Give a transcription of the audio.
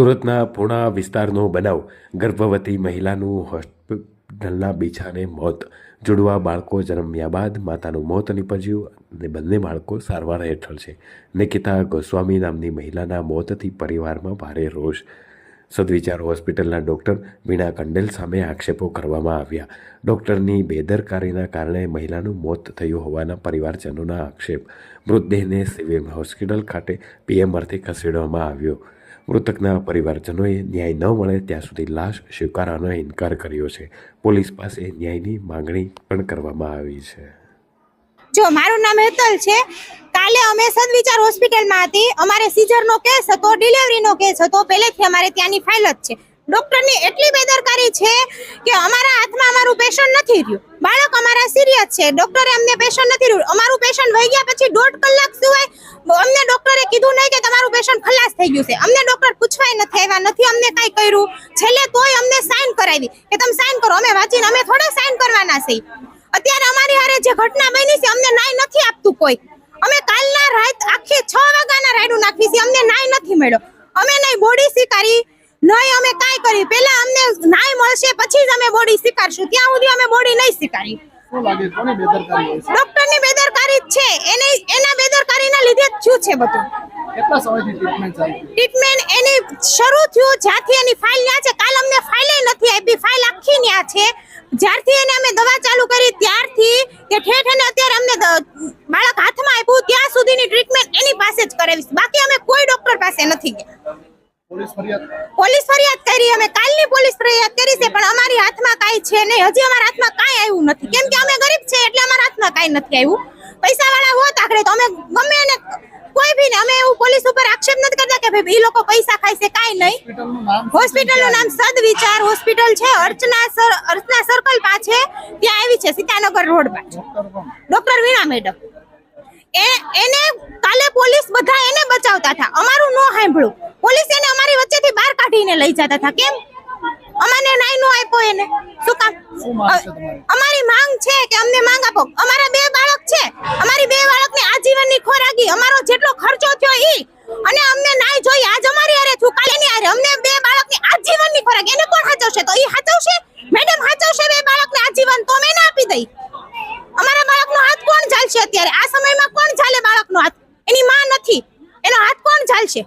સુરતના પૂણા વિસ્તારનો બનાવ ગર્ભવતી મહિલાનું હોસ્પિટલના બીછાને મોત. જુડવા બાળકો જન્મ્યા બાદ માતાનું મોત નીપજ્યું અને બંને બાળકો સારવાર હેઠળ છે. નિકિતા ગોસ્વામી નામની મહિલાના મોતથી પરિવારમાં ભારે રોષ. સદવિચાર હોસ્પિટલના ડૉક્ટર વીણા કંડેલ સામે આક્ષેપો કરવામાં આવ્યા. ડૉક્ટરની બેદરકારીના કારણે મહિલાનું મોત થયું હોવાના પરિવારજનોના આક્ષેપ. મૃતદેહને સિવિલ હોસ્પિટલ ખાતે પીએમઆરથી ખસેડવામાં આવ્યો. મૃતકના પરિવારજનોએ ન્યાય ન મળે ત્યાં સુધી લાશ સ્વીકારવાનો ઇનકાર કર્યો છે. પોલીસ પાસે ન્યાયની માંગણી પણ કરવામાં આવી છે. જો, મારું નામ હેતલ છે. કાલે અમે સદવિચાર હોસ્પિટલમાં હતી. અમારે સીઝરનો કેસ હતો, ડિલિવરીનો કેસ હતો. પહેલેથી અમારે ત્યાંની ફાઇલ જ છે. ડોક્ટરની એટલી બેદરકારી છે કે અમારા હાથમાં અમારું પેશન્ટ નથી રહ્યું. બાળક અમારા સિરિયસ છે. ડોક્ટરે અમને પેશન્ટ નથી રહ્યું. અમારું પેશન્ટ વહી ગયા પછી દોઢ કલાક સિવાય પેશન્ટ ખલાસ થઈ ગયું છે. અમને ડોક્ટર પૂછવાય નથી આવ્યા નથી અમને કાંઈ કર્યું. છેલ્લે તોય અમને સાઇન કરાવી કે તમે સાઇન કરો અમે વાંચીને અમે થોડા સાઇન કરવાના છે. અત્યારે અમારી હારે જે ઘટના બની છે અમને નાય નથી આપતું કોઈ. અમે કાલના રાત આખી છ વાગ્યાના રાયડું નાખવી છે અમને નાય નથી મળ્યો. અમે નહીં બોડી સ્વીકારી નહીં અમે કાંઈ કરી. પહેલા અમને નાય મળશે પછી જ અમે બોડી સ્વીકારશું. ત્યાં સુધી અમે બોડી નહીં સ્વીકારી. ડોક્ટરની બેદરકારી છે? ડોક્ટરની બેદરકારી જ છે. એને એના બેદરકારીના લીધે જ થયું છે બધું. કેટલા સમયથી ટ્રીટમેન્ટ ચાલતી ટ્રીટમેન્ટ એની શરૂ થયું જ્યાંથી એની ફાઇલ ન્યા છે. કાલ અમને ફાઇલે નથી આપી. ફાઇલ આખી ન્યા છે. જ્યારથી એને અમે દવા ચાલુ કરી ત્યારથી કે ઠેઠ અને અત્યારે અમને બાળક હાથમાં આપ્યું ત્યાં સુધીની ટ્રીટમેન્ટ એની પાસે જ કરાવી બાકી અમે કોઈ ડોક્ટર પાસે નથી ગયા. પોલીસ ફરિયાદ? પોલીસ ફરિયાદ કરી અમે કાલની પોલીસ ફરિયાદ કરી છે પણ અમારી હાથમાં કાંઈ છે નહીં. હજી અમારા હાથમાં કાંઈ આવ્યું નથી. કેમ કે અમે ગરીબ છે એટલે અમારા હાથમાં કાંઈ નથી આવ્યું. પૈસા વાળા હોત આખરે તો અમે ગમે એને કોઈ ભી અમે એવું પોલીસ ઉપર આક્ષેપ નથી કરતા કે ભાઈ એ લોકો પૈસા ખાય છે કાંઈ નહીં. હોસ્પિટલ નામ હોસ્પિટલનું નામ સદવિચાર હોસ્પિટલ છે અર્ચના સર અર્ચના સર્કલ પાસે ત્યાં આવી છે સીતાનગર રોડ પાસે. Doctor Veena madam. એ એને કાલે પોલીસ બધા એને બચાવતા હતા. અમારું નો સાંભળ્યું. પોલીસ એને અમારી વચ્ચેથી બહાર કાઢીને લઈ જતા હતા. કેમ? અમાને નાઈ નો આપ્યો એને. શું કામ? અમારી માંગ છે કે અમને માંગ આપો. અમારા બે બાળક છે. ત્યારે આ સમયમાં કોણ ઝાલે બાળકનો હાથ? એની માં નથી. એનો હાથ કોણ ઝાલશે?